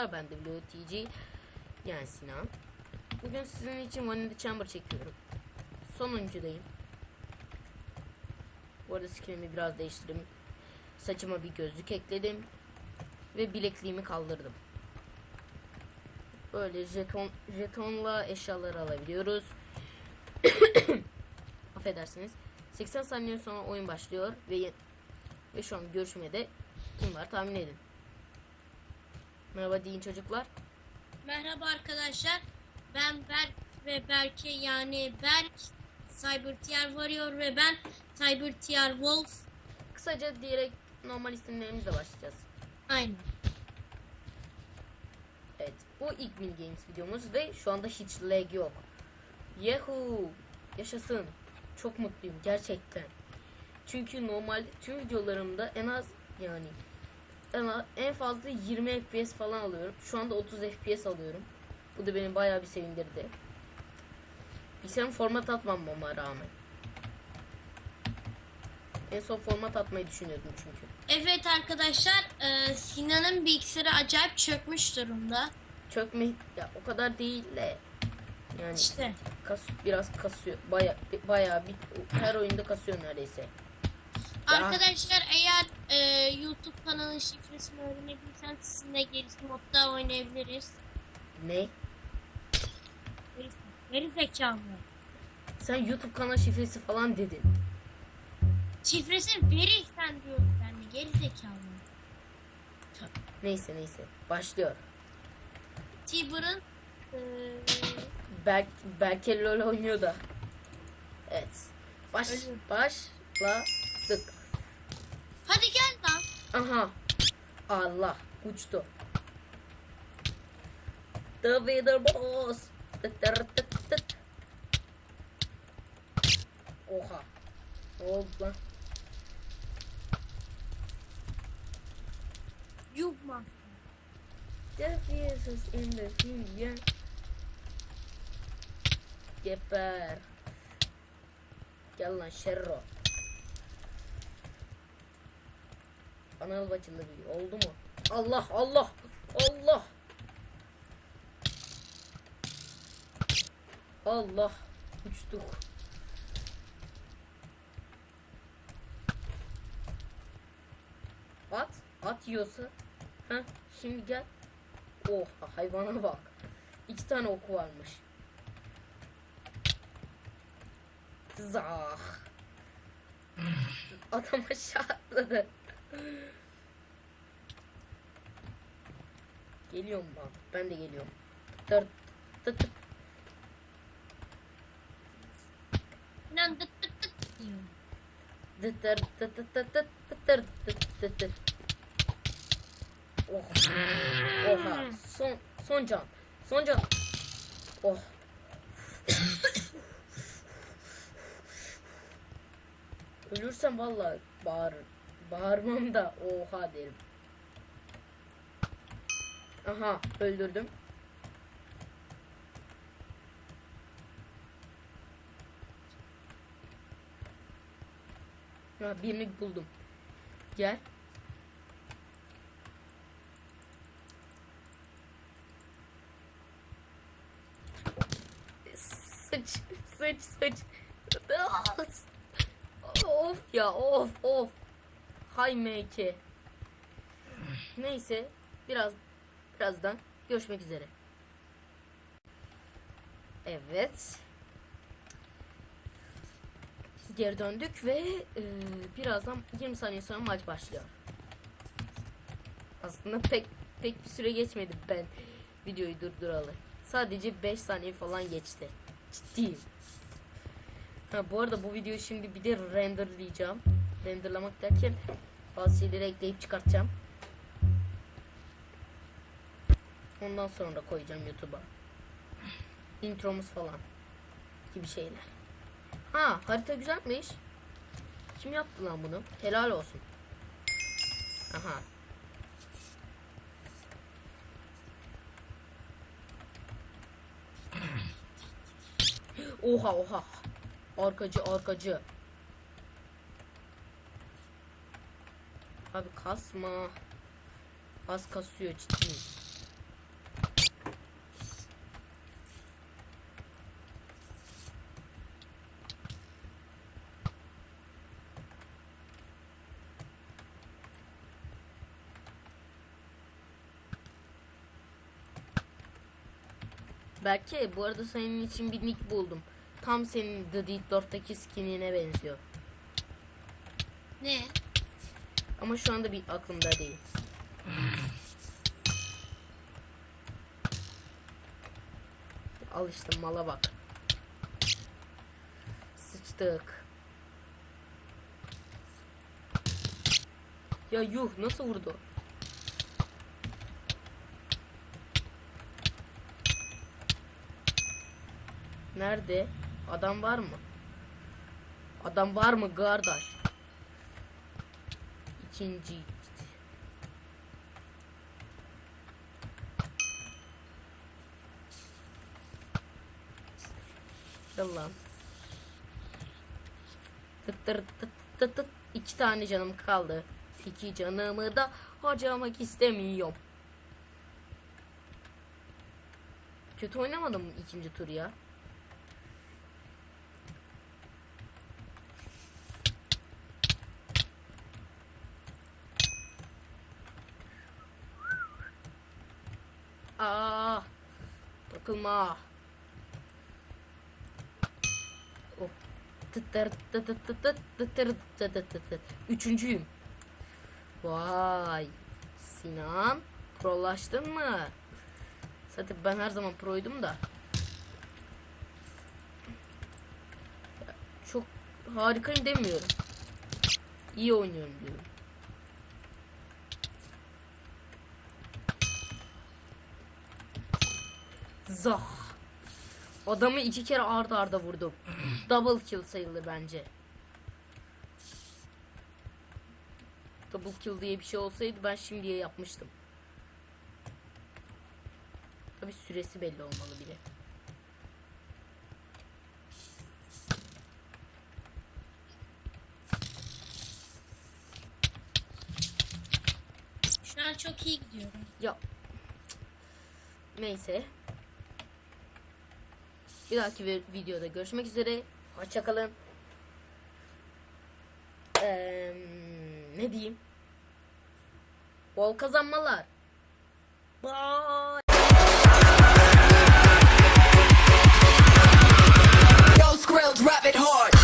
arkadaşlar. Ben de WTG yani Sinan. Bugün sizin için One in the Chamber çekiyorum. Sonuncudayım. Bu arada skinimi biraz değiştirdim. Saçıma bir gözlük ekledim. Ve bilekliğimi kaldırdım. Böyle jeton jetonla eşyaları alabiliyoruz. Affedersiniz. 80 saniye sonra oyun başlıyor ve ve şu an görüşmede kim var tahmin edin. Merhaba deyin çocuklar. Merhaba arkadaşlar. Ben Berk ve Berke yani Berk Cyber Tier Warrior ve ben Cyber Tier Wolf. Kısaca diyerek normal isimlerimizle başlayacağız. Aynen. Evet bu ilk mini games videomuz ve şu anda hiç lag yok. Yahoo! Yaşasın. Çok mutluyum gerçekten. Çünkü normal tüm videolarımda en az yani az- en fazla 20 FPS falan alıyorum. Şu anda 30 FPS alıyorum. Bu da beni bayağı bir sevindirdi. Bilgisayarım format atmamama rağmen. En son format atmayı düşünüyordum çünkü. Evet arkadaşlar e, Sinan'ın bilgisayarı acayip çökmüş durumda. Çökme ya o kadar değil de yani İşte. kas, biraz kasıyor. Baya bayağı bir her oyunda kasıyor neredeyse. Arkadaşlar eğer e, YouTube kanalının şifresini öğrenebilirseniz sizinle gerisi modda oynayabiliriz. Ne? Geri, zekalı. Sen YouTube kanal şifresi falan dedin. Şifresini verirsen diyorum ben de geri zekalı. Neyse neyse. Başlıyor. Tiber'ın e, Berk Berke LoL oynuyor da. Evet. Baş Ölüyor. başladık. Aha. Allah uçtu. The Vader Boss. Tıt tır tıt tıt. Oha. Oldu lan? Yuh lan. Death Jesus in the future. Geber. Gel lan Şerro. Anal bacılı bir oldu mu? Allah Allah Allah. Allah uçtuk. At, at yiyorsa. Ha, şimdi gel. Oha hayvana bak. İki tane oku varmış. Zah. Adam aşağı. Geliyorum ben. Ben de geliyorum. Tır tır tır. Sinan dıt dıt dıt diyor. Dı tır tı tı tı tı tı tır tı tı tı. Oh. Oha. Son son can. Son can. Oh. Ölürsem vallahi bağır bağırmam da oha derim. Aha öldürdüm. Ha birini buldum. Gel. Sıç, sıç, sıç. Of ya, of, of. Hay MK. Neyse, biraz birazdan görüşmek üzere. Evet. Geri döndük ve e, birazdan 20 saniye sonra maç başlıyor. Aslında pek pek bir süre geçmedi ben videoyu durduralı. Sadece 5 saniye falan geçti. Ciddiyim. Ha bu arada bu videoyu şimdi bir de renderlayacağım. Renderlamak derken bazı şeyleri ekleyip çıkartacağım. Ondan sonra koyacağım YouTube'a. Intromuz falan gibi şeyler. Ha harita güzelmiş. Kim yaptı lan bunu? Helal olsun. Aha. Oha oha. Arkacı arkacı. Abi kasma. Az kasıyor ciddi. Berke bu arada senin için bir nick buldum. Tam senin The Deed 4'taki skinine benziyor. Ne? Ama şu anda bir aklımda değil. Al işte mala bak. Sıçtık. Ya yuh nasıl vurdu? Nerede? Adam var mı? Adam var mı kardeş? İkinci. Yallah. Tıt. İki tane canım kaldı. İki canımı da harcamak istemiyorum. Kötü oynamadım ikinci tur ya? Aa, takılma. Oh. Tıtır tıt tıt tıt tıt tıtır tıt tıt tıt tıt. Üçüncüyüm. Vay. Sinan, prolaştın mı? Zaten ben her zaman proydum da. Çok harikayım demiyorum. İyi oynuyorum diyorum. Zah. Adamı iki kere arda arda vurdum. Double kill sayılır bence. Double kill diye bir şey olsaydı ben şimdiye yapmıştım. Tabi süresi belli olmalı bile. Şu an çok iyi gidiyorum. Ya. Neyse. Bir dahaki bir videoda görüşmek üzere. Hoşçakalın. Ee, ne diyeyim? Bol kazanmalar. Bye. Yo, Skrill, drop it.